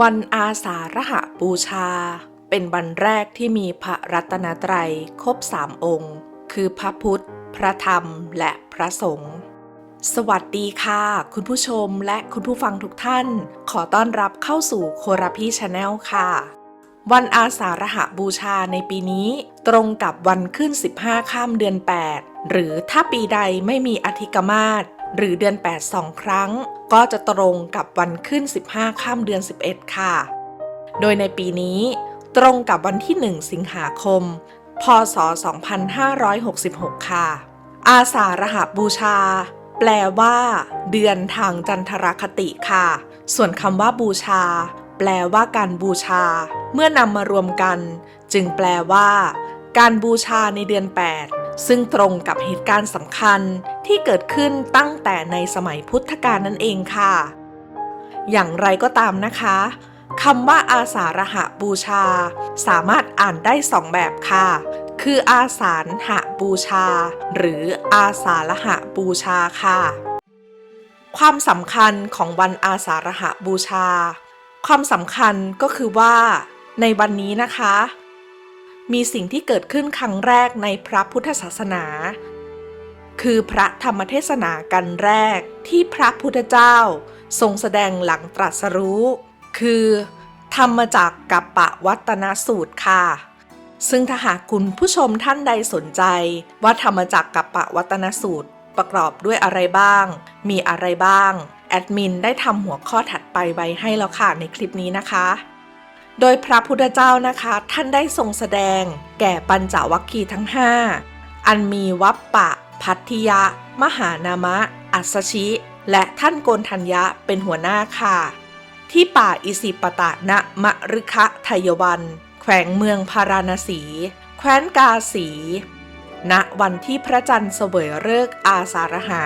วันอาสาฬหบูชา เป็นวันแรกที่มีพระรัตนตรัยครบสามองค์ คือพระพุทธ พระธรรม และพระสงฆ์สวัสดีค่ะ คุณผู้ชมและคุณผู้ฟังทุกท่าน ขอต้อนรับเข้าสู่โคราพีชาแนลค่ะ วันอาสาฬหบูชาในปีนี้ ตรงกับวันขึ้น 15 ข้ามเดือน 8 หรือถ้าปีใดไม่มีอธิกมาศ หรือเดือน8สองครั้ง ก็จะตรงกับวันขึ้น 15 ข้ามเดือน 11 ค่ะ โดยในปีนี้ ตรงกับวันที่ 1 สิงหาคม พศ 2566 ค่ะ อาสาฬหบูชา แปลว่า เดือนทางจันทรคติค่ะ ส่วนคำว่าบูชา แปลว่าการบูชา เมื่อนำมารวมกัน จึงแปลว่า การบูชาในเดือน 8 ซึ่งตรงกับเหตุการณ์สำคัญที่เกิดขึ้นตั้งแต่ในสมัยพุทธกาลนั่นเองค่ะ อย่างไรก็ตามนะคะคำว่าอาสาฬหะบูชา สามารถอ่านได้สองแบบค่ะ คืออาสาฬหบูชา หรืออาสาฬหะบูชาค่ะ ความสำคัญของวันอาสาฬหะบูชา ความสำคัญก็คือว่า ในวันนี้นะคะ มีสิ่งที่เกิดขึ้นครั้งแรกในพระพุทธศาสนา คือพระธรรมเทศนากันแรกที่พระพุทธเจ้า ทรงแสดงหลังตรัสรู้ คือ ธรรมจากกัปปะวัตนสูตรค่ะ ซึ่งถ้าหากคุณผู้ชมท่านใดสนใจ ว่าธรรมจากกัปปะวัตนสูตรประกอบด้วยอะไรบ้าง มีอะไรบ้าง แอดมินได้ทำหัวข้อถัดไปไว้ให้แล้วค่ะในคลิปนี้นะคะ โดยพระพุทธเจ้านะคะท่านได้ทรงแสดง แก่ปัญจวัคคีย์ทั้ง 5 อันมีวัปปะ พัทธิยะ มหานามะ อัสสชิ และท่านโกนทัญญะเป็นหัวหน้าค่ะ ที่ป่าอิสิปตะณมะรึคะทยวัน แขวงเมืองพาราณสี แคว้นกาสี ณวันที่พระจันทร์เสวยฤกษ์อาสาฬหะ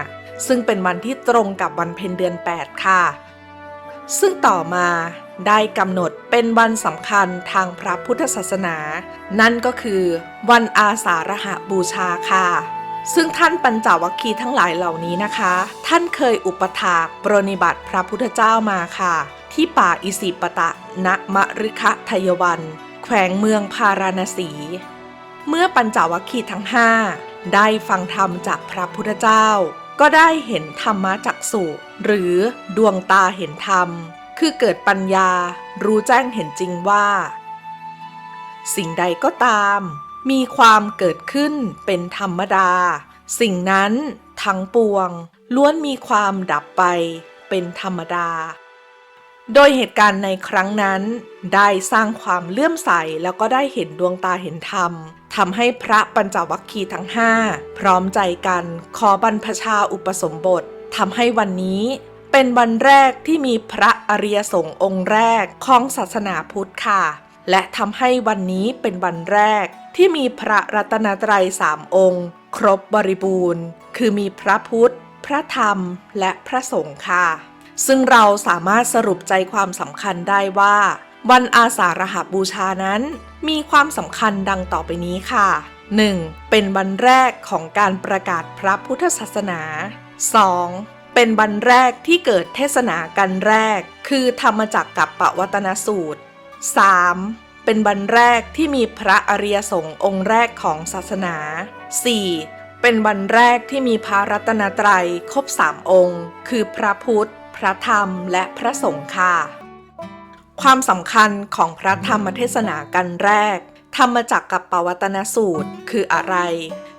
ซึ่งเป็นวันที่ตรงกับวันเพ็ญเดือน 8 ค่ะ ซึ่งต่อมา ได้กำหนดเป็นวันสำคัญทางพระพุทธศาสนา นั่นก็คือ วันอาสาฬหบูชาค่ะ ซึ่งท่านปัญจวัคคีย์ทั้งหลายเหล่านี้นะคะ ท่านเคยอุปถากปรนิบัติพระพุทธเจ้ามาค่ะ ที่ป่าอิสิปตะณมะรึคะทยวัน แขวงเมืองพาราณสี เมื่อปัญจวัคคีย์ทั้งห้าได้ฟังธรรมจากพระพุทธเจ้า ก็ได้เห็นธรรมะจักสุหรือดวงตาเห็นธรรม คือเกิดปัญญารู้แจ้งเห็นจริงว่า สิ่งใดก็ตาม มีความเกิดขึ้นเป็นธรรมดา สิ่งนั้นทั้งปวง ล้วนมีความดับไปเป็นธรรมดา โดยเหตุการณ์ในครั้งนั้น ได้สร้างความเลื่อมใสแล้วก็ได้เห็นดวงตาเห็นธรรมทำให้พระปัญจวัคคีย์ทั้งห้าพร้อมใจกันขอบรรพชาอุปสมบททำให้วันนี้ เป็นวันแรกที่มีพระอริยสงฆ์องค์แรกของศาสนาพุทธค่ะ และทำให้วันนี้เป็นวันแรก ที่มีพระรัตนตรัยสามองค์ ครบบริบูรณ์ คือมีพระพุทธ พระธรรม และพระสงฆ์ค่ะ ซึ่งเราสามารถสรุปใจความสำคัญได้ว่า วันอาสาฬหบูชานั้น มีความสำคัญดังต่อไปนี้ค่ะ 1. เป็นวันแรกของการประกาศพระพุทธศาสนา 2. เป็นวันแรกที่เกิดเทศนากันแรก คือธรรมจักรกับปวัตนสูตร 3. เป็นวันแรกที่มีพระอริยสงฆ์องค์แรกของศาสนา 4. เป็นวันแรกที่มีพระรัตนตรัยครบสามองค์ คือพระพุทธ พระธรรม และพระสงฆ์ค่ะ ความสำคัญของพระธรรมเทศนากันแรก ธรรมจักรกับปวัตนสูตรคืออะไร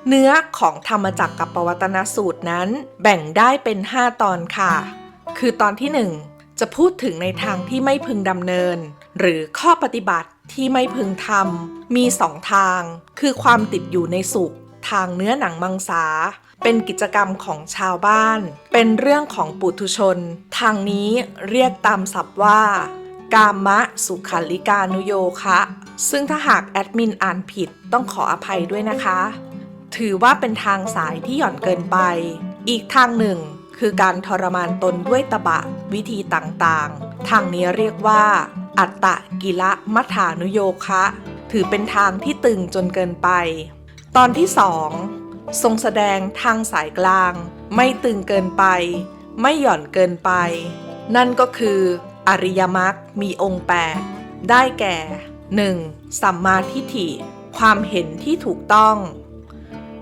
เนื้อของธรรมจักรกับปวัตนสูตรนั้น แบ่งได้เป็น 5 ตอนค่ะ คือตอนที่ 1 จะพูดถึงในทางที่ไม่พึงดำเนิน หรือข้อปฏิบัติที่ไม่พึงทำมีสองทาง คือความติดอยู่ในสุข ทางเนื้อหนังมังสา เป็นกิจกรรมของชาวบ้าน เป็นเรื่องของปุถุชน ทางนี้เรียกตามศัพท์ว่ากามะสุขัลิกานุโยคะ ซึ่งถ้าหากแอดมินอ่านผิดต้องขออภัยด้วยนะคะ ถือว่าเป็นทางสายที่หย่อนเกินไป อีกทางหนึ่ง คือการทรมานตนด้วยตบะ วิธีต่างๆ ทางนี้เรียกว่า อัตตะกิละมัฐานุโยคะ ถือเป็นทางที่ตึงจนเกินไป ตอนที่สองทรงแสดงทางสายกลาง ไม่ตึงเกินไป ไม่หย่อนเกินไป นั่นก็คือ อริยมรรคมีองค์8ได้แก่ 1. สัมมาทิฏฐิ ความเห็นที่ถูกต้อง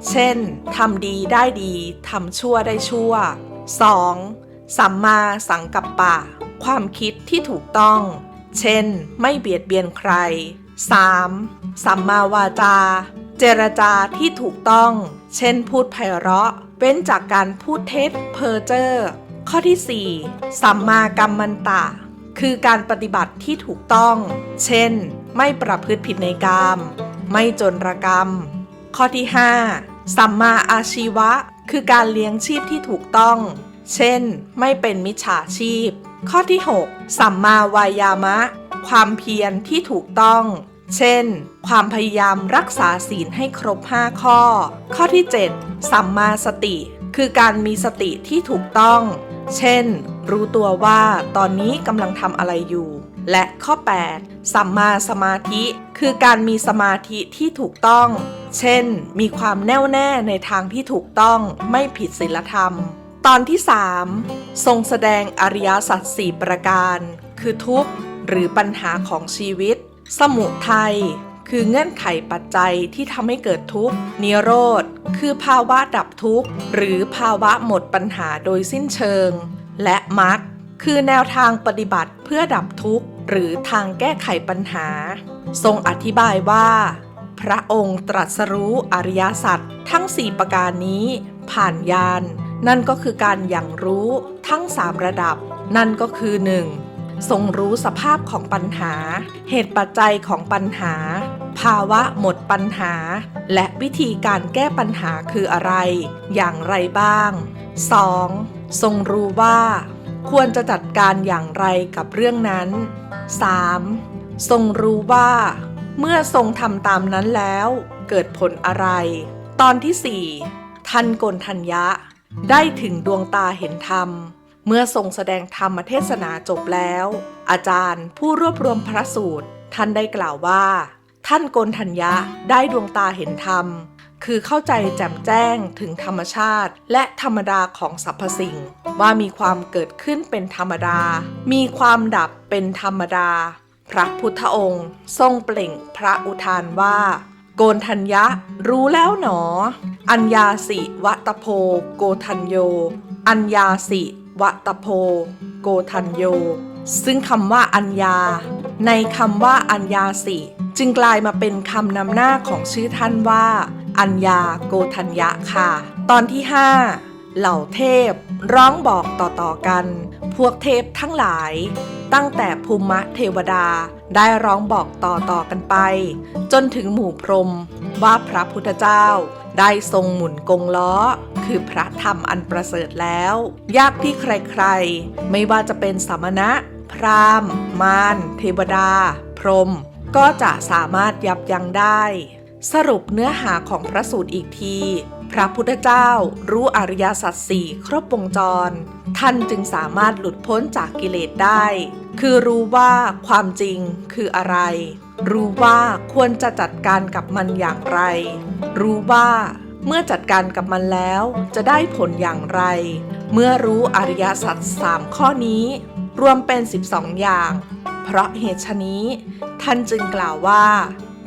เช่น ทำดีได้ดี ทำชั่วได้ชั่ว 2. สัมมาสังกัปปะ ความคิดที่ถูกต้อง เช่น ไม่เบียดเบียนใคร 3. สัมมาวาจา เจรจาที่ถูกต้อง เช่น พูดไพเราะ เว้นจากการพูดเท็จเพ้อเจ้อ ข้อที่ 4. สัมมากัมมันตะ คือการปฏิบัติที่ถูกต้อง เช่น ไม่ประพฤติผิดในกามไม่จนรกรรม ข้อที่ 5. สัมมาอาชีวะ คือการเลี้ยงชีพที่ถูกต้อง เช่น ไม่เป็นมิจฉาชีพ ข้อที่ 6. สัมมาวายามะ ความเพียรที่ถูกต้อง เช่น ความพยายามรักษาศีลให้ครบ 5 ข้อ ข้อที่ 7. สัมมาสติ คือการมีสติที่ถูกต้อง เช่น รู้ตัวว่าตอนนี้กำลังทำอะไรอยู่ และข้อ 8. สัมมาสมาธิ คือการมีสมาธิที่ถูกต้อง เช่น มีความแน่วแน่ในทางที่ถูกต้องไม่ผิดศีลธรรม ตอนที่ 3 ทรงแสดงอริยสัจสี่ประการ คือทุกข์หรือปัญหาของชีวิต สมุทัยคือเงื่อนไขปัจจัยที่ทำให้เกิดทุกข์ นิโรธ คือภาวะดับทุกข์ หรือภาวะหมดปัญหาโดยสิ้นเชิง และมรรคคือแนวทางปฏิบัติเพื่อดับทุกข์ หรือทางแก้ไขปัญหา ทรงอธิบายว่า พระองค์ตรัสรู้อริยสัจทั้ง 4 ประการนี้ ผ่านญาณนั่นก็คือการอย่างรู้ทั้ง 3 ระดับ นั่นก็คือ 1. ทรงรู้สภาพของปัญหา เหตุปัจจัยของปัญหา ภาวะหมดปัญหา และวิธีการแก้ปัญหาคืออะไร อย่างไรบ้าง 2. ทรงรู้ว่า ควรจะจัดการอย่างไรกับเรื่องนั้น 3. ทรงรู้ว่า เมื่อทรงทำตามนั้นแล้ว เกิดผลอะไร ตอนที่ 4ท่านโกนทัญญะ ได้ถึงดวงตาเห็นธรรม เมื่อทรงแสดงธรรมเทศนาจบแล้ว อาจารย์ผู้รวบรวมพระสูตร ท่านได้กล่าวว่า ท่านโกนทัญญะได้ดวงตาเห็นธรรม คือเข้าใจแจ่มแจ้งถึงธรรมชาติ และธรรมดาของสรรพสิ่ง ว่ามีความเกิดขึ้นเป็นธรรมดา มีความดับเป็นธรรมดา พระพุทธองค์ ทรงเปล่งพระอุทานว่า โกนทัญญะรู้แล้วหนอ อัญญาสิวะตะโพ โกทัญโย อัญญาสิวะตะโพ โกทัญโย ซึ่งคำว่าอัญญา ในคำว่าอัญญาสิจึงกลายมาเป็นคำนำหน้าของชื่อท่านว่า อัญญาโกทัญญะค่ะ ตอนที่ 5 เหล่าเทพ ร้องบอกต่อๆกัน พวกเทพทั้งหลาย ตั้งแต่ภูมิเทวดาได้ร้องบอกต่อๆกันไป จนถึงหมู่พรหมว่าพระพุทธเจ้าได้ทรงหมุนกงล้อ คือพระธรรมอันประเสริฐแล้ว ยากที่ใครๆ ไม่ว่าจะเป็นสมณะ พราหมณ์ มารเทวดา พรหมก็จะสามารถยับยั้งได้ สรุปเนื้อหาของพระสูตรอีกที พระพุทธเจ้ารู้อริยสัจสี่ครบวงจร ท่านจึงสามารถหลุดพ้นจากกิเลสได้ คือรู้ว่าความจริงคืออะไร รู้ว่าควรจะจัดการกับมันอย่างไร รู้ว่าเมื่อจัดการกับมันแล้วจะได้ผลอย่างไร เมื่อรู้อริยสัจสามข้อนี้ รวมเป็น 12 อย่าง เพราะเหตุชะนี้ ท่านจึงกล่าวว่า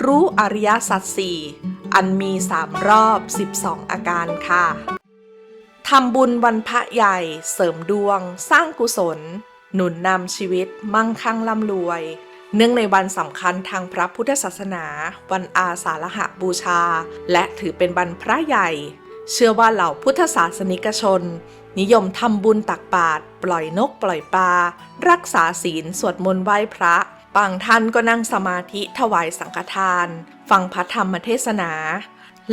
รู้อริยสัจสี่อันมีสามรอบ 12 อาการค่ะทำบุญวันพระใหญ่เสริมดวง สร้างกุศล หนุนนำชีวิตมั่งคั่งร่ำรวย เนื่องในวันสำคัญทางพระพุทธศาสนา วันอาสาฬหบูชา และถือเป็นวันพระใหญ่ เชื่อว่าเหล่าพุทธศาสนิกชน นิยมทำบุญตักบาตรปล่อยนกปล่อยปลารักษาศีลสวดมนต์ไหว้พระ บางท่านก็นั่งสมาธิถวายสังฆทาน ฟังพระธรรมเทศนา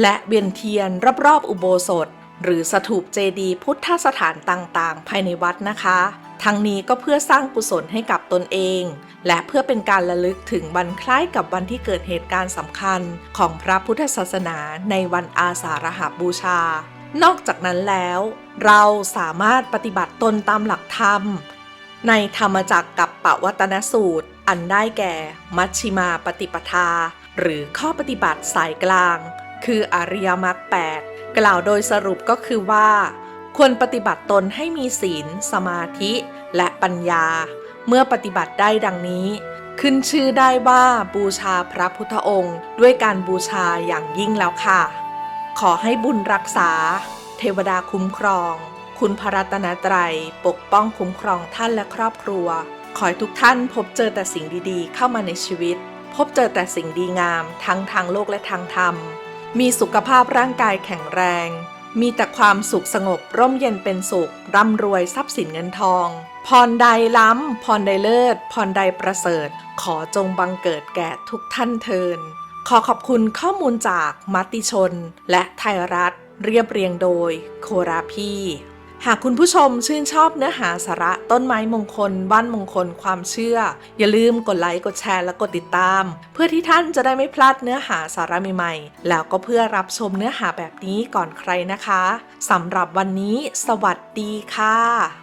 และเวียนเทียนรอบๆอุโบสถ หรือสถูปเจดีย์พุทธสถานต่างๆ ภายในวัดนะคะ ทั้งนี้ก็เพื่อสร้างกุศลให้กับตนเอง และเพื่อเป็นการระลึกถึงวันคล้ายกับวันที่เกิดเหตุการณ์สำคัญของพระพุทธศาสนาในวันอาสาฬหบูชา นอกจากนั้นแล้ว เราสามารถปฏิบัติตนตามหลักธรรม ในธรรมจักรกับปวัตนสูตร อันได้แก่ มัชชิมาปฏิปทา หรือข้อปฏิบัติสายกลาง คืออริยมรรคแปดกล่าวโดยสรุปก็คือว่า ควรปฏิบัติตนให้มีศีล สมาธิ และปัญญา เมื่อปฏิบัติได้ดังนี้ ขึ้นชื่อได้ว่าบูชาพระพุทธองค์ ด้วยการบูชาอย่างยิ่งแล้วค่ะ ขอให้บุญรักษา เทวดาคุ้มครอง คุณพระรัตนตรัย ปกป้องคุ้มครองท่านและครอบครัว ขอให้ทุกท่านพบเจอแต่สิ่งดีๆ เข้ามาในชีวิต พบเจอแต่สิ่งดีงาม ทั้งทางโลกและทางธรรม มีสุขภาพร่างกายแข็งแรง มีแต่ความสุขสงบร่มเย็นเป็นสุข ร่ำรวยทรัพย์สินเงินทอง พรใดล้ำ พรใดเลิศ พรใดประเสริฐ ขอจงบังเกิดแก่ทุกท่านเทิน ขอขอบคุณข้อมูลจากมัติชน และไทยรัฐ เรียบเรียงโดย โคราพี่ หากคุณผู้ชมชื่นชอบเนื้อหาสาระต้นไม้มงคล บ้านมงคล ความเชื่อ อย่าลืมกดไลค์ กดแชร์ และกดติดตาม เพื่อที่ท่านจะได้ไม่พลาดเนื้อหาสาระใหม่ๆ แล้วก็เพื่อรับชมเนื้อหาแบบนี้ก่อนใครนะคะสำหรับวันนี้ สวัสดีค่ะ